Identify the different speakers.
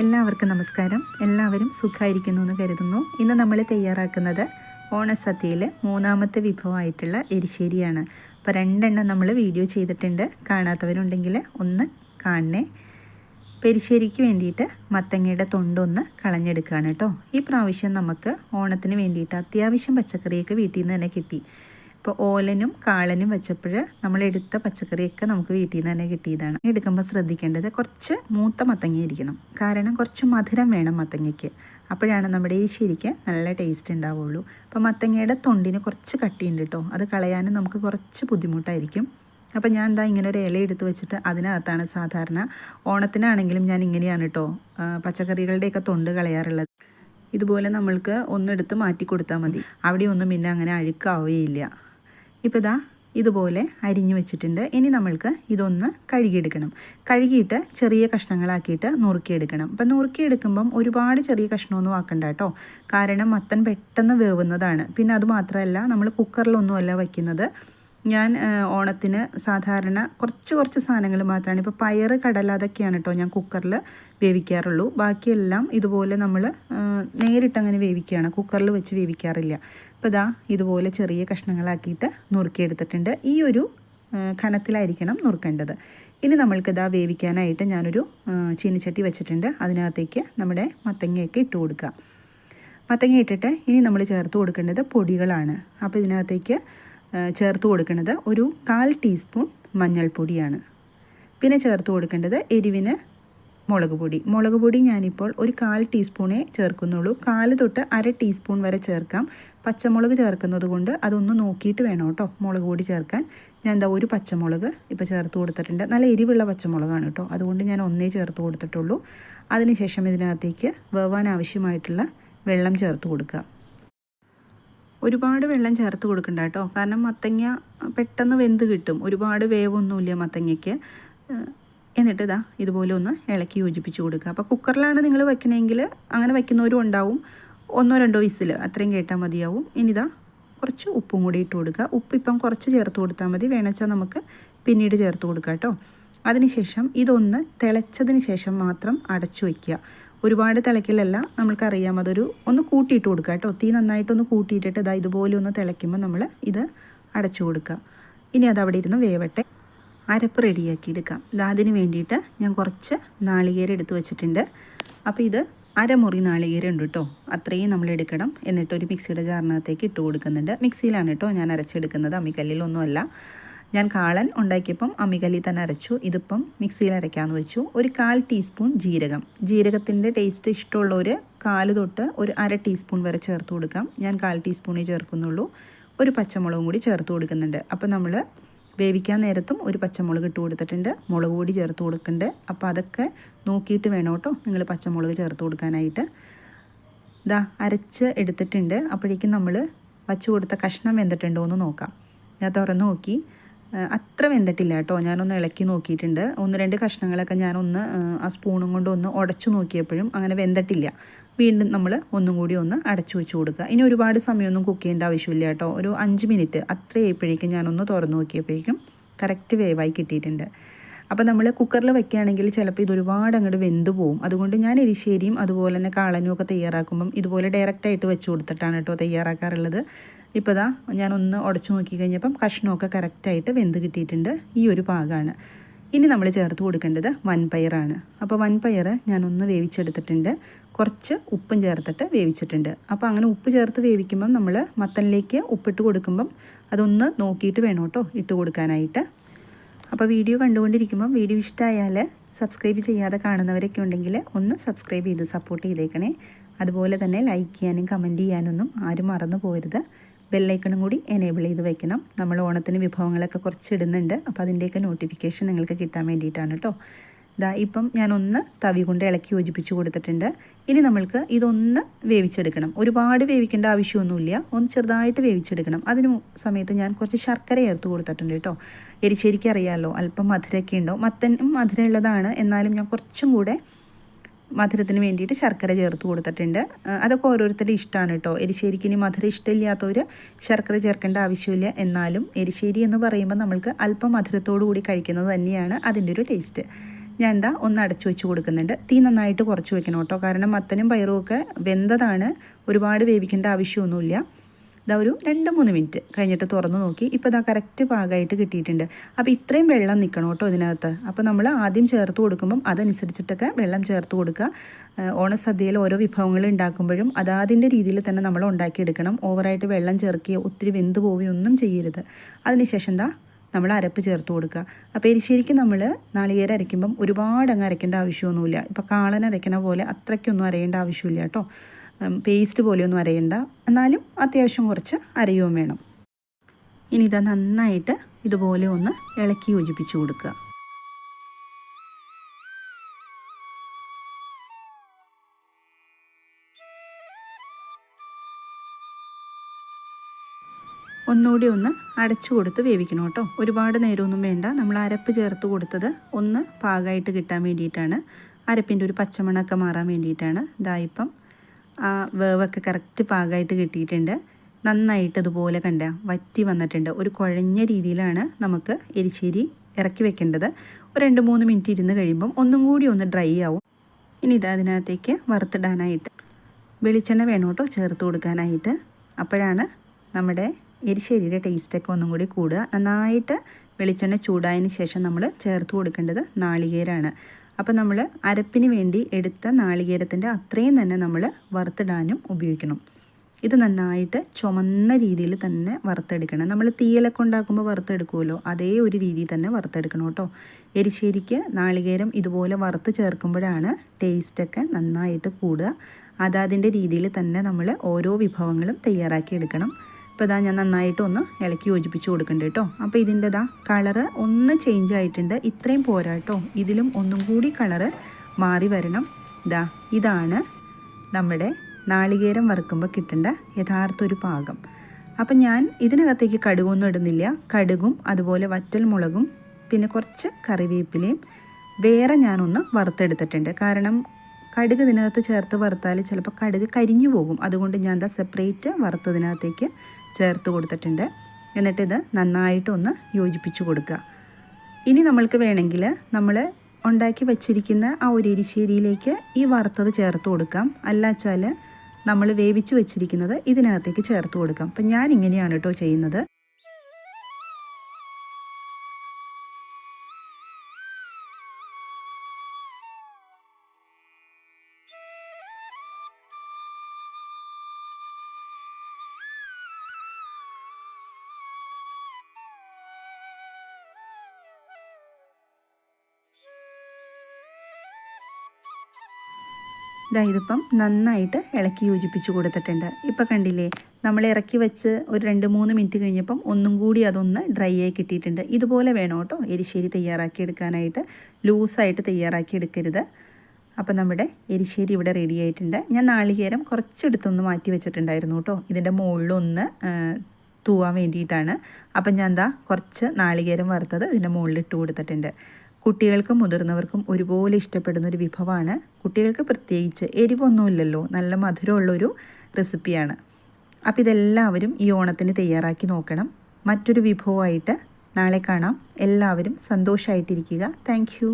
Speaker 1: എല്ലാവർക്കും നമസ്കാരം. എല്ലാവരും സുഖമായിരിക്കുന്നു എന്ന് കരുതുന്നു. ഇന്ന് നമ്മൾ തയ്യാറാക്കുന്നത് ഓണസദ്യയിൽ മൂന്നാമത്തെ വിഭവമായിട്ടുള്ള എരിശ്ശേരിയാണ്. അപ്പോൾ രണ്ടെണ്ണം നമ്മൾ വീഡിയോ ചെയ്തിട്ടുണ്ട്. കാണാത്തവരുണ്ടെങ്കിൽ ഒന്ന് കാണണേ. പെരിശ്ശേരിക്ക് വേണ്ടിയിട്ട് മത്തങ്ങയുടെ തൊണ്ടൊന്ന് കളഞ്ഞെടുക്കുകയാണ് കേട്ടോ. ഈ പ്രാവശ്യം നമുക്ക് ഓണത്തിന് വേണ്ടിയിട്ട് അത്യാവശ്യം പച്ചക്കറിയൊക്കെ വീട്ടിൽ നിന്ന് തന്നെ കിട്ടി. ഇപ്പോൾ ഓലനും കാളനും വെച്ചപ്പോൾ നമ്മൾ എടുത്ത പച്ചക്കറിയൊക്കെ നമുക്ക് വീട്ടിൽ നിന്ന് തന്നെ കിട്ടിയതാണ്. എടുക്കുമ്പോൾ ശ്രദ്ധിക്കേണ്ടത് കുറച്ച് മൂത്ത മത്തങ്ങയായിരിക്കണം കാരണം കുറച്ച് മധുരം വേണം മത്തങ്ങയ്ക്ക്. അപ്പോഴാണ് നമ്മുടെ ഈ ശരിക്ക് നല്ല ടേസ്റ്റ് ഉണ്ടാവുള്ളൂ. അപ്പോൾ മത്തങ്ങയുടെ തൊണ്ടിന് കുറച്ച് കട്ടിയുണ്ട് കേട്ടോ അത് കളയാനും നമുക്ക് കുറച്ച് ബുദ്ധിമുട്ടായിരിക്കും. അപ്പോൾ ഞാൻ എന്താ ഇങ്ങനെ ഒരു ഇല എടുത്ത് വെച്ചിട്ട് അതിനകത്താണ് സാധാരണ ഓണത്തിനാണെങ്കിലും ഞാൻ ഇങ്ങനെയാണ് കേട്ടോ പച്ചക്കറികളുടെയൊക്കെ തൊണ്ട് കളയാറുള്ളത്. ഇതുപോലെ നമ്മൾക്ക് ഒന്നെടുത്ത് മാറ്റി കൊടുത്താൽ മതി. അവിടെ ഒന്നും പിന്നെ അങ്ങനെ അഴുക്കാവുകയില്ല. ഇപ്പോൾ ഇതാ ഇതുപോലെ അരിഞ്ഞു വെച്ചിട്ടുണ്ട്. ഇനി നമ്മൾക്ക് ഇതൊന്ന് കഴുകിയെടുക്കണം. കഴുകിയിട്ട് ചെറിയ കഷ്ണങ്ങളാക്കിയിട്ട് നുറുക്കിയെടുക്കണം. അപ്പം നുറുക്കിയെടുക്കുമ്പം ഒരുപാട് ചെറിയ കഷ്ണമൊന്നും ആക്കണ്ട കേട്ടോ. കാരണം മത്തൻ പെട്ടെന്ന് വേവുന്നതാണ്. പിന്നെ അത് മാത്രമല്ല നമ്മൾ കുക്കറിലൊന്നുമല്ല വയ്ക്കുന്നത്. ഞാൻ ഓണത്തിന് സാധാരണ കുറച്ച് കുറച്ച് സാധനങ്ങൾ മാത്രമാണ്. ഇപ്പോൾ പയർ കടല അതൊക്കെയാണ് കേട്ടോ ഞാൻ കുക്കറിൽ വേവിക്കാറുള്ളൂ. ബാക്കിയെല്ലാം ഇതുപോലെ നമ്മൾ നേരിട്ടങ്ങനെ വേവിക്കുകയാണ്. കുക്കറിൽ വെച്ച് വേവിക്കാറില്ല. അപ്പോൾ ഇതാ ഇതുപോലെ ചെറിയ കഷ്ണങ്ങളാക്കിയിട്ട് നുറുക്കിയെടുത്തിട്ടുണ്ട്. ഈ ഒരു കനത്തിലായിരിക്കണം നുറുക്കേണ്ടത്. ഇനി നമ്മൾക്കിതാ വേവിക്കാനായിട്ട് ഞാനൊരു ചീനിച്ചട്ടി വെച്ചിട്ടുണ്ട്. അതിനകത്തേക്ക് നമ്മുടെ മത്തങ്ങയൊക്കെ ഇട്ട് കൊടുക്കുക. മത്തങ്ങ ഇട്ടിട്ട് ഇനി നമ്മൾ ചേർത്ത് കൊടുക്കേണ്ടത് പൊടികളാണ്. അപ്പോൾ ഇതിനകത്തേക്ക് ചേർത്ത് കൊടുക്കേണ്ടത് ഒരു കാൽ ടീസ്പൂൺ മഞ്ഞൾപ്പൊടിയാണ്. പിന്നെ ചേർത്ത് കൊടുക്കേണ്ടത് എരിവിന് മുളക് പൊടി. മുളക് പൊടി ഞാനിപ്പോൾ ഒരു കാൽ ടീസ്പൂണേ ചേർക്കുന്നുള്ളൂ. കാൽ തൊട്ട് അര ടീസ്പൂൺ വരെ ചേർക്കാം. പച്ചമുളക് ചേർക്കുന്നത് കൊണ്ട് അതൊന്ന് നോക്കിയിട്ട് വേണം കേട്ടോ മുളക് പൊടി ചേർക്കാൻ. ഞാൻ എന്താ ഒരു പച്ചമുളക് ഇപ്പോൾ ചേർത്ത് കൊടുത്തിട്ടുണ്ട്. നല്ല എരിവുള്ള പച്ചമുളകാണ് കേട്ടോ. അതുകൊണ്ട് ഞാൻ ഒന്നേ ചേർത്ത് കൊടുത്തിട്ടുള്ളൂ. അതിനുശേഷം ഇതിനകത്തേക്ക് വേവാൻ ആവശ്യമായിട്ടുള്ള വെള്ളം ചേർത്ത് കൊടുക്കുക. ഒരുപാട് വെള്ളം ചേർത്ത് കൊടുക്കണ്ട കേട്ടോ. കാരണം മത്തങ്ങ പെട്ടെന്ന് വെന്ത് കിട്ടും. ഒരുപാട് വേവൊന്നുമില്ല മത്തങ്ങയ്ക്ക്. എന്നിട്ട് ഇതാ ഇതുപോലെ ഒന്ന് ഇളക്കി യോജിപ്പിച്ച് കൊടുക്കുക. അപ്പോൾ കുക്കറിലാണ് നിങ്ങൾ വെക്കണമെങ്കിൽ അങ്ങനെ വയ്ക്കുന്നവരും ഉണ്ടാവും. ഒന്നോ രണ്ടോ വിസിൽ അത്രയും കേട്ടാൽ മതിയാവും. ഇനിതാ കുറച്ച് ഉപ്പും കൂടി ഇട്ട് കൊടുക്കുക. ഉപ്പ് ഇപ്പം കുറച്ച് ചേർത്ത് കൊടുത്താൽ മതി. വേണമെച്ചാൽ നമുക്ക് പിന്നീട് ചേർത്ത് കൊടുക്കാം കേട്ടോ. അതിനുശേഷം ഇതൊന്ന് തിളച്ചതിന് ശേഷം മാത്രം അടച്ചു വയ്ക്കുക ഒരുപാട് തിളക്കിലല്ല. നമ്മൾക്കറിയാം അതൊരു ഒന്ന് കൂട്ടിയിട്ട് കൊടുക്കുക കേട്ടോ. തീ നന്നായിട്ടൊന്ന് കൂട്ടിയിട്ടിട്ട് ഇതാ ഇതുപോലെ ഒന്ന് തിളയ്ക്കുമ്പോൾ നമ്മൾ ഇത് അടച്ചു കൊടുക്കുക. ഇനി അത് അവിടെ ഇരുന്ന് വേവട്ടെ. അരപ്പ് റെഡിയാക്കി എടുക്കാം. അതിന് വേണ്ടിയിട്ട് ഞാൻ കുറച്ച് നാളികേരം എടുത്ത് വെച്ചിട്ടുണ്ട്. അപ്പോൾ ഇത് അരമുറി നാളികേരം ഉണ്ട് കേട്ടോ അത്രയും നമ്മൾ എടുക്കണം എന്നിട്ട് ഒരു മിക്സിയുടെ ജാറിനകത്തേക്ക് ഇട്ട് കൊടുക്കുന്നുണ്ട്. മിക്സിയിലാണ് കേട്ടോ ഞാൻ അരച്ചെടുക്കുന്നത്. അമ്മിക്കല്ലിലൊന്നുമല്ല. ഞാൻ കാളൻ ഉണ്ടാക്കിയപ്പം അമ്മിക്കല്ലിൽ തന്നെ അരച്ചു. ഇതിപ്പം മിക്സിയിൽ അരയ്ക്കാമെന്ന് വെച്ചു. ഒരു കാൽ ടീസ്പൂൺ ജീരകം. ജീരകത്തിന്റെ ടേസ്റ്റ് ഇഷ്ടമുള്ളവർ കാൽ തൊട്ട് ഒരു അര ടീസ്പൂൺ വരെ ചേർത്ത് കൊടുക്കാം. ഞാൻ കാൽ ടീസ്പൂണേ ചേർക്കുന്നുള്ളൂ. ഒരു പച്ചമുളകും കൂടി ചേർത്ത് കൊടുക്കുന്നുണ്ട്. അപ്പോൾ നമ്മൾ വേവിക്കാൻ നേരത്തും ഒരു പച്ചമുളക് ഇട്ട് കൊടുത്തിട്ടുണ്ട്. മുളക് പൊടി ചേർത്ത് കൊടുക്കുന്നുണ്ട്. അപ്പോൾ അതൊക്കെ നോക്കിയിട്ട് വേണം കേട്ടോ നിങ്ങൾ പച്ചമുളക് ചേർത്ത് കൊടുക്കാനായിട്ട്. ഇതാ അരച്ച് എടുത്തിട്ടുണ്ട്. അപ്പോഴേക്കും നമ്മൾ വച്ചു കൊടുത്ത കഷ്ണം വെന്തിട്ടുണ്ടോ എന്ന് നോക്കാം. ഞാൻ തുറന്ന് നോക്കി. അത്ര വെന്തിട്ടില്ല കേട്ടോ. ഞാനൊന്ന് ഇളക്കി നോക്കിയിട്ടുണ്ട്. ഒന്ന് രണ്ട് കഷ്ണങ്ങളൊക്കെ ഞാനൊന്ന് ആ സ്പൂണും കൊണ്ട് ഒന്ന് ഉടച്ചു നോക്കിയപ്പോഴും അങ്ങനെ വെന്തിട്ടില്ല. വീണ്ടും നമ്മൾ ഒന്നും കൂടി ഒന്ന് അടച്ചു വെച്ച് കൊടുക്കുക. ഇനി ഒരുപാട് സമയമൊന്നും കുക്ക് ചെയ്യേണ്ട ആവശ്യമില്ല കേട്ടോ. ഒരു അഞ്ച് മിനിറ്റ് അത്രയായപ്പോഴേക്കും ഞാനൊന്ന് തുറന്നു നോക്കിയപ്പോഴേക്കും കറക്റ്റ് വേവായി കിട്ടിയിട്ടുണ്ട്. അപ്പോൾ നമ്മൾ കുക്കറിൽ വെക്കുകയാണെങ്കിൽ ചിലപ്പോൾ ഇത് ഒരുപാട് അങ്ങോട്ട് വെന്ത് പോവും. അതുകൊണ്ട് ഞാൻ എരിശ്ശേരിയും അതുപോലെ തന്നെ കാളനും ഒക്കെ തയ്യാറാക്കുമ്പം ഇതുപോലെ ഡയറക്റ്റായിട്ട് വെച്ച് കൊടുത്തിട്ടാണ് കേട്ടോ തയ്യാറാക്കാറുള്ളത്. ഇപ്പോൾ ഇതാ ഞാനൊന്ന് ഉടച്ചു നോക്കി കഴിഞ്ഞപ്പം കഷ്ണമൊക്കെ കറക്റ്റായിട്ട് വെന്ത് കിട്ടിയിട്ടുണ്ട്. ഈ ഒരു പാകമാണ് ഇനി നമ്മൾ ചേർത്ത് കൊടുക്കേണ്ടത് വൻപയറാണ്. അപ്പോൾ വൻപയർ ഞാനൊന്ന് വേവിച്ചെടുത്തിട്ടുണ്ട്. കുറച്ച് ഉപ്പും ചേർത്തിട്ട് വേവിച്ചിട്ടുണ്ട്. അപ്പോൾ അങ്ങനെ ഉപ്പ് ചേർത്ത് വേവിക്കുമ്പം നമ്മൾ മത്തനിലേക്ക് ഉപ്പിട്ട് കൊടുക്കുമ്പം അതൊന്ന് നോക്കിയിട്ട് വേണം കേട്ടോ ഇട്ട് കൊടുക്കാനായിട്ട്. അപ്പോൾ വീഡിയോ കണ്ടുകൊണ്ടിരിക്കുമ്പം വീഡിയോ ഇഷ്ടമായാൽ സബ്സ്ക്രൈബ് ചെയ്യാതെ കാണുന്നവരൊക്കെ ഉണ്ടെങ്കിൽ ഒന്ന് സബ്സ്ക്രൈബ് ചെയ്ത് സപ്പോർട്ട് ചെയ്തേക്കണേ. അതുപോലെ തന്നെ ലൈക്ക് ചെയ്യാനും കമന്റ് ചെയ്യാനൊന്നും ആരും മറന്നു പോരുത് ബെല്ലൈക്കണും കൂടി എനേബിൾ ചെയ്ത് വെക്കണം. നമ്മൾ ഓണത്തിന് വിഭവങ്ങളൊക്കെ കുറച്ച് ഇടുന്നുണ്ട് അപ്പോൾ അതിന്റെയൊക്കെ നോട്ടിഫിക്കേഷൻ നിങ്ങൾക്ക് കിട്ടാൻ വേണ്ടിയിട്ടാണ് കേട്ടോ ഇതാ ഇപ്പം ഞാനൊന്ന് തവി കൊണ്ട് ഇളക്കി യോജിപ്പിച്ച് കൊടുത്തിട്ടുണ്ട്. ഇനി നമ്മൾക്ക് ഇതൊന്ന് വേവിച്ചെടുക്കണം. ഒരുപാട് വേവിക്കേണ്ട ആവശ്യമൊന്നുമില്ല. ഒന്ന് ചെറുതായിട്ട് വേവിച്ചെടുക്കണം. അതിന് സമയത്ത് ഞാൻ കുറച്ച് ശർക്കര ചേർത്ത് കൊടുത്തിട്ടുണ്ട് കേട്ടോ എരിശ്ശേരിക്ക് അറിയാമല്ലോ അല്പം മധുരമൊക്കെ ഉണ്ടോ? മത്തനും മധുരമുള്ളതാണ്. എന്നാലും ഞാൻ കുറച്ചും കൂടെ മധുരത്തിന് വേണ്ടിയിട്ട് ശർക്കര ചേർത്ത് കൊടുത്തിട്ടുണ്ട്. അതൊക്കെ ഓരോരുത്തരുടെ ഇഷ്ടമാണ് കേട്ടോ. എരിശ്ശേരിക്ക് ഇനി മധുരം ഇഷ്ടമില്ലാത്തവർ ശർക്കര ചേർക്കേണ്ട ആവശ്യമില്ല. എന്നാലും എരിശ്ശേരി എന്ന് പറയുമ്പോൾ നമ്മൾക്ക് അല്പം മധുരത്തോടു കൂടി കഴിക്കുന്നത് തന്നെയാണ് അതിന്റെ ഒരു ടേസ്റ്റ്. ഞാൻ എന്താ ഒന്ന് അടച്ചു വെച്ച് കൊടുക്കുന്നുണ്ട്. തീ നന്നായിട്ട് കുറച്ച് വെക്കണം കേട്ടോ. കാരണം മത്തനും പയറും ഒക്കെ വെന്തതാണ്. ഒരുപാട് വേവിക്കേണ്ട ആവശ്യമൊന്നുമില്ല. ഇതാ ഒരു രണ്ട് മൂന്ന് മിനിറ്റ് കഴിഞ്ഞിട്ട് തുറന്നു നോക്കി. ഇപ്പോൾ ഇതാ കറക്റ്റ് പാകമായിട്ട് കിട്ടിയിട്ടുണ്ട്. അപ്പോൾ ഇത്രയും വെള്ളം നിൽക്കണം കേട്ടോ ഇതിനകത്ത്. അപ്പോൾ നമ്മൾ ആദ്യം ചേർത്ത് കൊടുക്കുമ്പം അതനുസരിച്ചിട്ടൊക്കെ വെള്ളം ചേർത്ത് കൊടുക്കുക. ഓണസദ്യയിൽ ഓരോ വിഭവങ്ങൾ ഉണ്ടാക്കുമ്പോഴും അതാതിന്റെ രീതിയിൽ തന്നെ നമ്മൾ ഉണ്ടാക്കിയെടുക്കണം. ഓവറായിട്ട് വെള്ളം ചേർക്കുകയോ ഒത്തിരി വെന്ത് പോവുകയോ ഒന്നും ചെയ്യരുത്. അതിനുശേഷം എന്താ നമ്മൾ അരപ്പ് ചേർത്ത് കൊടുക്കുക. അപ്പോൾ എരിശ്ശേരിക്ക് നമ്മൾ നാളികേരം അരയ്ക്കുമ്പം ഒരുപാട് അങ്ങ് അരയ്ക്കേണ്ട ആവശ്യമൊന്നുമില്ല. ഇപ്പോൾ കാളൻ അരയ്ക്കണ പോലെ അത്രയ്ക്കൊന്നും അരയേണ്ട ആവശ്യമില്ല കേട്ടോ. പേസ്റ്റ് പോലെയൊന്നും അരയണ്ട. എന്നാലും അത്യാവശ്യം കുറച്ച് അരയുകയും വേണം. ഇനി ഇത് നന്നായിട്ട് ഇതുപോലെ ഒന്ന് ഇളക്കി യോജിപ്പിച്ചു കൊടുക്കുക. ഒന്നുകൂടി ഒന്ന് അടച്ചു കൊടുത്ത് വേവിക്കണം കേട്ടോ. ഒരുപാട് നേരമൊന്നും വേണ്ട. നമ്മൾ അരപ്പ് ചേർത്ത് കൊടുത്തത് ഒന്ന് പാകമായിട്ട് കിട്ടാൻ വേണ്ടിയിട്ടാണ്. അരപ്പിന്റെ ഒരു പച്ചമണമൊക്കെ മാറാൻ വേണ്ടിയിട്ടാണ്. ഇതായിപ്പം ആ വേവൊക്കെ കറക്റ്റ് പാകമായിട്ട് കിട്ടിയിട്ടുണ്ട്. നന്നായിട്ട് ഇതുപോലെ കണ്ട വറ്റി വന്നിട്ടുണ്ട്. ഒരു കുഴഞ്ഞ രീതിയിലാണ് നമുക്ക് എരിശ്ശേരി ഇറക്കി വെക്കേണ്ടത്. ഒരു രണ്ട് മൂന്ന് മിനിറ്റ് ഇരുന്ന് കഴിയുമ്പം ഒന്നും കൂടി ഒന്ന് ഡ്രൈ ആവും. ഇനി ഇത് അതിനകത്തേക്ക് വറുത്തിടാനായിട്ട് വെളിച്ചെണ്ണ വേണം കേട്ടോ ചേർത്ത് കൊടുക്കാനായിട്ട്. അപ്പോഴാണ് നമ്മുടെ എരിശ്ശേരിയുടെ ടേസ്റ്റൊക്കെ ഒന്നും കൂടി കൂടുക. നന്നായിട്ട് വെളിച്ചെണ്ണ ചൂടായതിന് ശേഷം നമ്മൾ ചേർത്ത് കൊടുക്കേണ്ടത് നാളികേരമാണ് അപ്പോൾ നമ്മൾ അരപ്പിന് വേണ്ടി എടുത്ത നാളികേരത്തിന്റെ അത്രയും തന്നെ നമ്മൾ വറുത്തിടാനും ഉപയോഗിക്കണം. ഇത് നന്നായിട്ട് ചുമന്ന രീതിയിൽ തന്നെ വറുത്തെടുക്കണം. നമ്മൾ തീയലൊക്കെ ഉണ്ടാക്കുമ്പോൾ വറുത്തെടുക്കുമല്ലോ? അതേ ഒരു രീതിയിൽ തന്നെ വറുത്തെടുക്കണം കേട്ടോ. എരിശ്ശേരിക്ക് നാളികേരം ഇതുപോലെ വറുത്ത് ചേർക്കുമ്പോഴാണ് ടേസ്റ്റൊക്കെ നന്നായിട്ട് കൂടുക. അതാതിന്റെ രീതിയിൽ തന്നെ നമ്മൾ ഓരോ വിഭവങ്ങളും തയ്യാറാക്കി എടുക്കണം. ഇപ്പോൾ ഇതാ ഞാൻ നന്നായിട്ട് ഒന്ന് ഇളക്കി യോജിപ്പിച്ച് കൊടുക്കുന്നുണ്ട് കേട്ടോ. അപ്പോൾ ഇതിന്റെ ഇതാ കളറ് ഒന്ന് ചേഞ്ച് ആയിട്ടുണ്ട്. ഇത്രയും പോരാട്ടോ ഇതിലും ഒന്നും കൂടി കളറ് മാറി വരണം. ഇതാ ഇതാണ് നമ്മുടെ നാളികേരം വറുക്കുമ്പോൾ കിട്ടേണ്ട യഥാർത്ഥ ഒരു പാകം. അപ്പം ഞാൻ ഇതിനകത്തേക്ക് കടുകൊന്നും ഇടുന്നില്ല. കടുകും അതുപോലെ വറ്റൽ മുളകും പിന്നെ കുറച്ച് കറിവേപ്പിലയും വേറെ ഞാനൊന്ന് വറുത്തെടുത്തിട്ടുണ്ട്. കാരണം കടുക് ഇതിനകത്ത് ചേർത്ത് വറുത്താൽ ചിലപ്പോൾ കടുക് കരിഞ്ഞു പോകും. അതുകൊണ്ട് ഞാൻ എന്താ സെപ്പറേറ്റ് വറുത്തതിനകത്തേക്ക് ചേർത്ത് കൊടുത്തിട്ടുണ്ട്. എന്നിട്ടിത് നന്നായിട്ടൊന്ന് യോജിപ്പിച്ച് കൊടുക്കുക. ഇനി നമ്മൾക്ക് വേണമെങ്കിൽ നമ്മൾ ഉണ്ടാക്കി വച്ചിരിക്കുന്ന ആ ഒരു എരിശ്ശേരിയിലേക്ക് ഈ വറുത്തത് ചേർത്ത് കൊടുക്കാം. അല്ലാച്ചാൽ നമ്മൾ വേവിച്ച് വെച്ചിരിക്കുന്നത് ഇതിനകത്തേക്ക് ചേർത്ത് കൊടുക്കാം. അപ്പം ഞാൻ ഇങ്ങനെയാണ് കേട്ടോ ചെയ്യുന്നത്. ഇതാ ഇതിപ്പം നന്നായിട്ട് ഇളക്കി യോജിപ്പിച്ച് കൊടുത്തിട്ടുണ്ട്. ഇപ്പം കണ്ടില്ലേ നമ്മൾ ഇറക്കി വെച്ച് ഒരു രണ്ട് മൂന്ന് മിനിറ്റ് കഴിഞ്ഞപ്പം ഒന്നും കൂടി അതൊന്ന് ഡ്രൈ ആയി കിട്ടിയിട്ടുണ്ട്. ഇതുപോലെ വേണം കേട്ടോ എരിശ്ശേരി തയ്യാറാക്കി എടുക്കാനായിട്ട്. ലൂസായിട്ട് തയ്യാറാക്കി എടുക്കരുത്. അപ്പം നമ്മുടെ എരിശ്ശേരി ഇവിടെ റെഡി ആയിട്ടുണ്ട്. ഞാൻ നാളികേരം കുറച്ചെടുത്തൊന്ന് മാറ്റി വെച്ചിട്ടുണ്ടായിരുന്നു കേട്ടോ. ഇതിന്റെ മുകളിലൊന്ന് തൂവാൻ വേണ്ടിയിട്ടാണ്. അപ്പം ഞാൻ എന്താ കുറച്ച് നാളികേരം വറുത്തത് ഇതിന്റെ മുകളിൽ ഇട്ട് കൊടുത്തിട്ടുണ്ട്. കുട്ടികൾക്കും മുതിർന്നവർക്കും ഒരുപോലെ ഇഷ്ടപ്പെടുന്ന ഒരു വിഭവമാണ്. കുട്ടികൾക്ക് പ്രത്യേകിച്ച് എരിവൊന്നുമില്ലല്ലോ. നല്ല മധുരമുള്ളൊരു റെസിപ്പിയാണ്. അപ്പോൾ ഇതെല്ലാവരും ഈ ഓണത്തിന് തയ്യാറാക്കി നോക്കണം. മറ്റൊരു വിഭവമായിട്ട് നാളെ കാണാം. എല്ലാവരും സന്തോഷമായിട്ടിരിക്കുക താങ്ക്